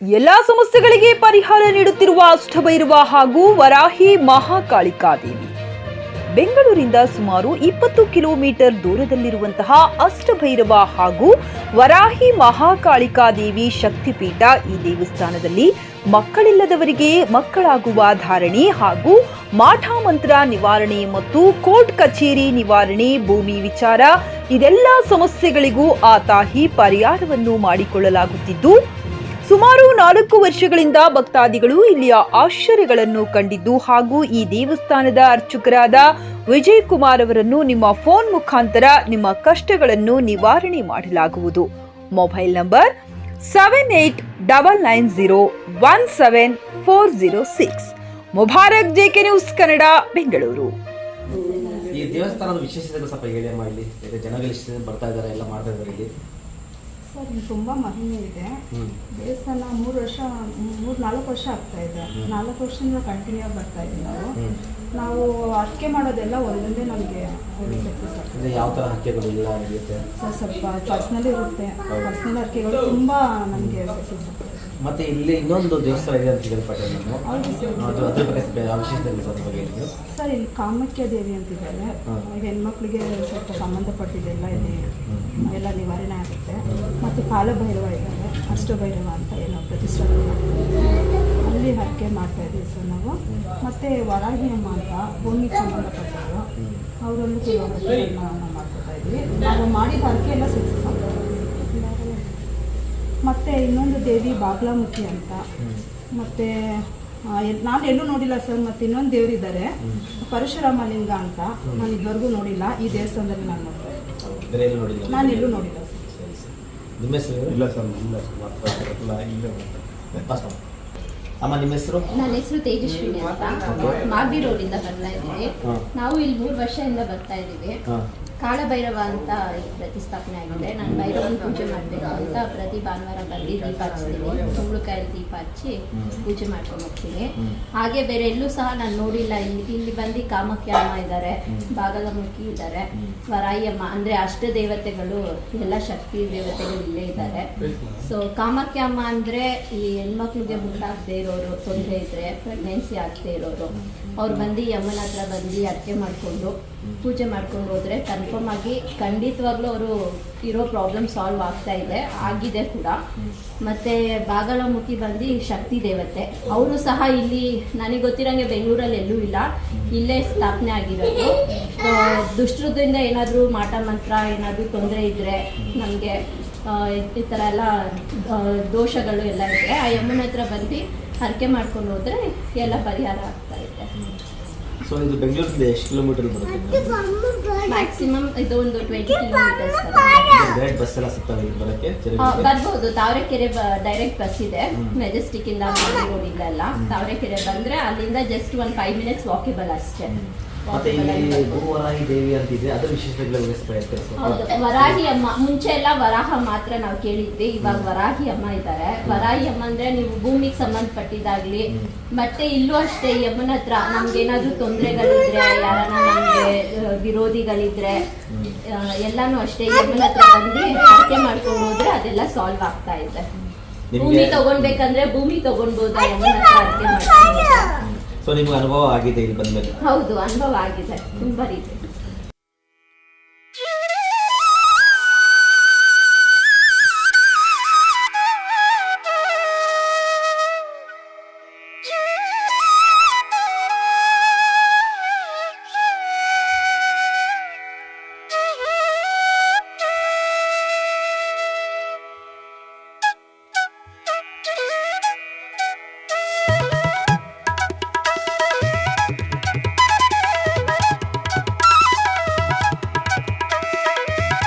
ಎಲ್ಲಾ ಸಮಸ್ಯೆಗಳಿಗೆ ಪರಿಹಾರ ನೀಡುತ್ತಿರುವ ಅಷ್ಟಭೈರವ ಹಾಗೂ ವರಾಹಿ ಮಹಾಕಾಳಿಕಾ ದೇವಿ. ಬೆಂಗಳೂರಿಂದ ಸುಮಾರು ಇಪ್ಪತ್ತು ಕಿಲೋಮೀಟರ್ ದೂರದಲ್ಲಿರುವಂತಹ ಅಷ್ಟಭೈರವ ಹಾಗೂ ವರಾಹಿ ಮಹಾಕಾಳಿಕಾ ದೇವಿ ಶಕ್ತಿಪೀಠ ಈ ದೇವಸ್ಥಾನದಲ್ಲಿ ಮಕ್ಕಳಿಲ್ಲದವರಿಗೆ ಮಕ್ಕಳಾಗುವ ಧಾರಣೆ ಹಾಗೂ ಮಾಠ ಮಂತ್ರ ನಿವಾರಣೆ ಮತ್ತು ಕೋರ್ಟ್ ಕಚೇರಿ ನಿವಾರಣೆ, ಭೂಮಿ ವಿಚಾರ, ಇದೆಲ್ಲ ಸಮಸ್ಯೆಗಳಿಗೂ ಆ ತಾಯಿ ಪರಿಹಾರವನ್ನು ಮಾಡಿಕೊಳ್ಳಲಾಗುತ್ತಿದ್ದು ಸುಮಾರು ನಾಲ್ಕು ವರ್ಷಗಳಿಂದ ಭಕ್ತಾದಿಗಳು ಇಲ್ಲಿಯ ಆಶ್ಚರ್ಯಗಳನ್ನು ಕಂಡಿದ್ದು ಹಾಗೂ ಈ ದೇವಸ್ಥಾನದ ಅರ್ಚಕರಾದ ವಿಜಯ್ ಕುಮಾರ್ ಅವರನ್ನು ನಿಮ್ಮ ಫೋನ್ ಮುಖಾಂತರ ನಿಮ್ಮ ಕಷ್ಟಗಳನ್ನು ನಿವಾರಣೆ ಮಾಡಲಾಗುವುದು. Mobile number seven eight double nine zero one seven four zero six Mubarak J K news Kannada, Bengaluru. ಈ ದೇವಸ್ಥಾನದ ವಿಶೇಷತೆ ಸ್ವಲ್ಪ ಹೇಳಿ ಮಾಡಲಿ ಜನಗಳು ಬರ್ತಾ ಇದ್ದಾರೆ, ಎಲ್ಲ ಮಾಡ್ತಾ ಇದ್ದಾರೆ ಇಲ್ಲಿ. ಸರ್ ಇದು ತುಂಬ ಮಹಿಮೆ ಇದೆ. ದೇವಸ್ಥಾನ ಮೂರು ವರ್ಷ ಮೂರು ನಾಲ್ಕು ವರ್ಷ ಆಗ್ತಾ ಇದೆ. ನಾಲ್ಕು ವರ್ಷದಿಂದ ಕಂಟಿನ್ಯೂ ಆಗಿ ಬರ್ತಾ ಇದ್ದೀವಿ ನಾವು. ನಾವು ಅಡಿಕೆ ಮಾಡೋದೆಲ್ಲ ಒಂದೊಂದೇ ನಮಗೆ ಸಕ್ಸಸ್ ಆಗ್ತದೆ. ಯಾವ ತರ ಹಕ್ಕೆಗಳು ಎಲ್ಲ ಸರ್ ಸ್ವಲ್ಪ ಪರ್ಸ್ನಲ್ ಇರುತ್ತೆ ಪರ್ಸ್ನಲ್ ಅಡಿಕೆಗಳು ತುಂಬ ನಮಗೆ ಸಕ್ಸಸ್ ಆಗ್ತದೆ. ಮತ್ತೆ ಇಲ್ಲಿ ಇನ್ನೊಂದು ದೇವಸ್ಥಾನ ಇದೆ ಅಂತ ಕೇಳ್ಪಟ್ಟೆ ನಾನು. ಅದು ಅದ್ರ ಬಗ್ಗೆ ಆ ಯಾವ ಸ್ವಲ್ಪ ಬಗ್ಗೆ ಹೇಳಿ ಸರ್ ಇಲ್ಲಿ ಕಾಮಕ್ಯ ದೇವಿ ಅಂತಿದ್ದಾರೆ ಹೆಣ್ಮಕ್ಳಿಗೆ ಸ್ವಲ್ಪ ಸಂಬಂಧಪಟ್ಟಿದ್ದೆಲ್ಲ ಇದೆ. ಎಲ್ಲ ನಿವಾರಣೆ ಆಗುತ್ತೆ. ಮತ್ತು ಕಾಲಭೈರವ ಇದ್ದಾರೆ. ಅಷ್ಟಭೈರವ ಅಂತ ಏನೋ ಪ್ರತಿಷ್ಠಾಪನೆ ಅಲ್ಲಿ ಹರಕೆ ಮಾಡ್ತಾ ಇದ್ದೀವಿ ಸರ್ ನಾವು. ಮತ್ತು ವರಾಹಿ ಅಮ್ಮ ಅಂತ ಭೂಮಿಗೆ ಸಂಬಂಧಪಟ್ಟವರು. ಅವರಲ್ಲೂ ಕೂಡ ಮಾಡ್ಕೊತಾ ಇದ್ವಿ ನಾವು ಮಾಡಿದ ಹರಕೆ ಎಲ್ಲ ಆಗ್ತದೆ ಮತ್ತು ಇನ್ನೊಂದು ದೇವಿ ಬಾಗ್ಲಾಮುಖಿ ಅಂತ. ಮತ್ತೆ ನಾನು ಎಲ್ಲೂ ನೋಡಿಲ್ಲ ಸರ್ ಮತ್ತೆ ಇನ್ನೊಂದು ದೇವರಿದ್ದಾರೆ. ಪರಶುರಾಮ ಲಿಂಗ ಅಂತ. ನಾನು ಇದುವರೆಗೂ ನೋಡಿಲ್ಲ ಈ ದೇವಸ್ಥಾನದಲ್ಲಿ ನಾನು ನೋಡ್ತೇನೆ ನಾನು ಎಲ್ಲೂ ನೋಡಿಲ್ಲ ಸರ್. ಸರಿ, ಸರಿ. ನಿಮ್ಮ ಹೆಸರು ಇಲ್ಲ ಸರ್ ಇಲ್ಲ ಮಾಡು. ಅಮ್ಮ ನಿಮ್ಮ ಹೆಸರು? ನನ್ನ ಹೆಸರು ತೇಜಸ್ವಿನಿ ಅಂತ. ಮಾಗಡಿ ರೋಡಿಂದ ಬರ್ತಾ ಇದ್ದೀವಿ. ನಾವು ಇಲ್ಲಿ ಮೂರು ವರ್ಷದಿಂದ ಬರ್ತಾ ಇದ್ದೀವಿ. ಕಾಳಭೈರವ ಅಂತ ಪ್ರತಿಸ್ಥಾಪನೆ ಪ್ರತಿಷ್ಠಾಪನೆ ಆಗಿದೆ. ನಾನು ಭೈರವನ ಪೂಜೆ ಮಾಡಬೇಕು ಅಂತ ಪ್ರತಿ ಭಾನುವಾರ ಬಂದು ದೀಪ ಹಚ್ತೀನಿ. ಕುಂಬಳಕಾಯಲ್ಲಿ ದೀಪ ಹಚ್ಚಿ ಪೂಜೆ ಮಾಡ್ಕೊಂಡು ಹೋಗ್ತೀನಿ. ಹಾಗೆ ಬೇರೆ ಎಲ್ಲೂ ಸಹ ನಾನು ನೋಡಿಲ್ಲ. ಇಲ್ಲಿ ಇಲ್ಲಿ ಬಂದು ಕಾಮಾಖ್ಯ ಅಮ್ಮ ಇದ್ದಾರೆ. ಭಾಗದ ಮುಖಿ ಇದ್ದಾರೆ. ವರಾಯಿ ಅಮ್ಮ ಅಂದರೆ ಅಷ್ಟ ದೇವತೆಗಳು ಎಲ್ಲ ಶಕ್ತಿ ದೇವತೆಗಳು ಇಲ್ಲೇ ಇದ್ದಾರೆ. ಸೊ ಕಾಮಾಖ್ಯ ಅಮ್ಮ ಅಂದರೆ ಈ ಹೆಣ್ಮಕ್ಳಿಗೆ ಮುಟ್ಟಾಗದೇ ಇರೋರು ತೊಂದರೆ ಇದ್ರೆ ಪ್ರೆಗ್ನೆನ್ಸಿ ಆಗದೆ ಇರೋರು. ಅವ್ರು ಬಂದು ಅಮ್ಮನ ಹತ್ರ ಬಂದು ಅಡಿಕೆ ಮಾಡಿಕೊಂಡು ಪೂಜೆ ಮಾಡ್ಕೊಂಡು ಹೋದ್ರೆ ಕನ್ಫರ್ಮ್ ಆಗಿ ಖಂಡಿತವಾಗ್ಲೂ ಅವರು ಇರೋ ಪ್ರಾಬ್ಲಮ್ ಸಾಲ್ವ್ ಆಗ್ತಾ ಇದೆ, ಆಗಿದೆ ಕೂಡ. ಮತ್ತೆ ಬಾಗಲಮುಖಿ ಬಂದು ಶಕ್ತಿ ದೇವತೆ. ಅವರು ಸಹ ಇಲ್ಲಿ, ನನಗೆ ಗೊತ್ತಿರಂಗೆ ಬೆಂಗಳೂರಲ್ಲಿ ಎಲ್ಲೂ ಇಲ್ಲ. ಇಲ್ಲೇ ಸ್ಥಾಪನೆ ಆಗಿರೋದು. ದುಷ್ಟದಿಂದ ಏನಾದರೂ ಮಾಟ ಮಂತ್ರ ಏನಾದರೂ ತೊಂದರೆ ಇದ್ದರೆ ನಮಗೆ ಈ ಥರ ಎಲ್ಲ ದೋಷಗಳು ಎಲ್ಲ ಇದ್ರೆ ಆ ಯಮ್ಮನ ಹತ್ರ ಬಂದು ಹರಕೆ ಮಾಡ್ಕೊಂಡು ಹೋದರೆ ಎಲ್ಲ ಪರಿಹಾರ ಆಗ್ತಾ ಇದೆ. ಸೊ ಇದು ಬೆಂಗಳೂರಿಂದ ಎಷ್ಟು ಕಿಲೋಮೀಟರ್ ಬರುತ್ತೆ? ಮ್ಯಾಕ್ಸಿಮಮ್ ಇದು ಒಂದು ಟ್ವೆಂಟಿ ಕಿಲೋಮೀಟರ್ಸ್ ಡೈರೆಕ್ಟ್ ಬಸ್ ಎಲ್ಲ ಸಿಗ್ತವೆ ಇಲ್ಲಿ ಬರೋಕ್ಕೆ? ಬರ್ಬೋದು. ತಾವರೆಕೆರೆ ಡೈರೆಕ್ಟ್ ಬಸ್ ಇದೆ. ಮೆಜೆಸ್ಟಿಕ್ ಇಂದ ರೋಡಿಂದ ಎಲ್ಲ ತಾವರೆಕೆರೆ ಬಂದ್ರೆ ಅಲ್ಲಿಂದ ಜಸ್ಟ್ ಒಂದು ಫೈವ್ ಮಿನಿಟ್ಸ್ ವಾಕೇಬಲ್ ಅಷ್ಟೇ. ಮತ್ತೆ ಇಲ್ಲಿ. ದೇವಿ ಅಂತಿದೆ ಅದರ ವಿಶೇಷತೆಗಳ ಹೌದು ವರಾಹಿ ಅಮ್ಮ ಮುಂಚೆ ಎಲ್ಲ ವರಾಹ ಮಾತ್ರ ನಾವು ಕೇಳಿದ್ವಿ ಇವಾಗ ವರಾಹಿ ಅಮ್ಮ ಇದ್ದಾರೆ ವರಾಹಿ ಅಮ್ಮ ಅಂದ್ರೆ ನೀವು ಭೂಮಿಗೆ ಸಂಬಂಧಪಟ್ಟಿದ್ದಾಗ್ಲಿ. ಮತ್ತೆ ಇಲ್ಲೂ ಅಷ್ಟೇ ಈ ಅಮ್ಮನ ಹತ್ರ ಏನಾದ್ರು ತೊಂದರೆಗಳಿದ್ರೆ ಯಾರನ್ನ ನಮ್ಗೆ ವಿರೋಧಿಗಳಿದ್ರೆ. ಎಲ್ಲಾನು ಅಷ್ಟೇ ಈ ಅಮ್ಮನ ಹತ್ರ ಬಂದು ಆಯ್ಕೆ ಮಾಡ್ಕೊಂಡು ಹೋದ್ರೆ ಅದೆಲ್ಲ ಸಾಲ್ವ್ ಆಗ್ತಾ ಇದೆ ಭೂಮಿ ತಗೊಂಡ್ಬೇಕಂದ್ರೆ ಭೂಮಿ ತಗೊಂಡ್ಬೋದು ಯಮನ ಅಮ್ಮನ ಹತ್ರ ಹರಕೆ ಮಾಡ್ಕೊಂಡು. ಸೊ ನಿಮ್ಗೆ ಅನುಭವ ಆಗಿದೆ ಇಲ್ಲಿ ಬಂದ್ಮೇಲೆ? ಹೌದು ಅನುಭವ ಆಗಿದೆ. ತುಂಬಾ ರೀತಿ.